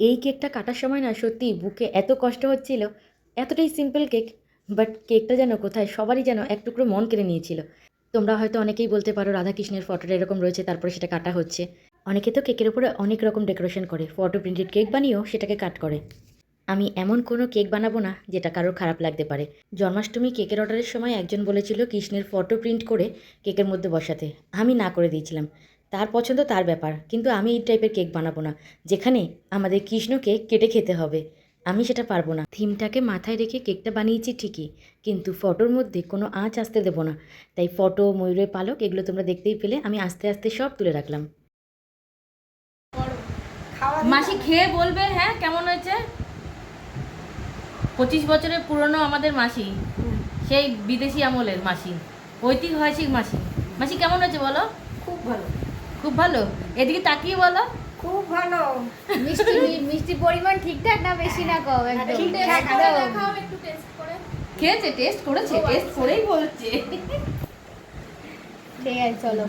এই কেকটা কাটার সময় না সত্যি বুকে এত কষ্ট হচ্ছিল, এতটাই সিম্পল কেক বাট কেকটা যেন কোথায় সবারই যেন এক টুকরো মন কেড়ে নিয়েছিল। তোমরা হয়তো অনেকেই বলতে পারো রাধাকৃষ্ণের ফটোটা এরকম রয়েছে, তারপরে সেটা কাটা হচ্ছে। অনেকে তো কেকের উপরে অনেক রকম ডেকোরেশন করে ফটো প্রিন্টেড কেক বানিয়েও সেটাকে কাট করে। আমি এমন কোনো কেক বানাবো না যেটা কারোর খারাপ লাগতে পারে। জন্মাষ্টমী কেকের অর্ডারের সময় একজন বলেছিল কৃষ্ণের ফটো প্রিন্ট করে কেকের মধ্যে বসাতে। আমি না করে দিয়েছিলাম। তার পছন্দ তার ব্যাপার কিন্তু আমি এই টাইপের কেক বানাবো না। যেখানে আমাদের কৃষ্ণকে কেটে খেতে হবে। আমি সেটা পারব না। থিমটাকে মাথায় রেখে কেকটা বানিয়েছি ঠিকই কিন্তু ফটোর মধ্যে কোনো আঁচ আসতে দেবো না। তাই ফটো ময়ূরের পালক এগুলো তোমরা দেখতেই পেলে আমি আস্তে আস্তে সব তুলে রাখলাম। মাসি খেয়ে বলবে হ্যাঁ কেমন হয়েছে? পঁচিশ বছরের পুরনো আমাদের মাসি। সেই বিদেশি আমলের মাসি ঐতিহাসিক মাসি। মাসি কেমন হয়েছে বলো? খুব ভালো। খুব ভালো। এদিকে তাকিয়ে বলো। খুব ভালো। মিষ্টি মিষ্টি পরিমাণ ঠিকঠাক না বেশি না কম একদম ঠিকঠাক একদম। খেয়েছে টেস্ট করেছে টেস্ট করেই বলছে। ঠিক আছে চলো।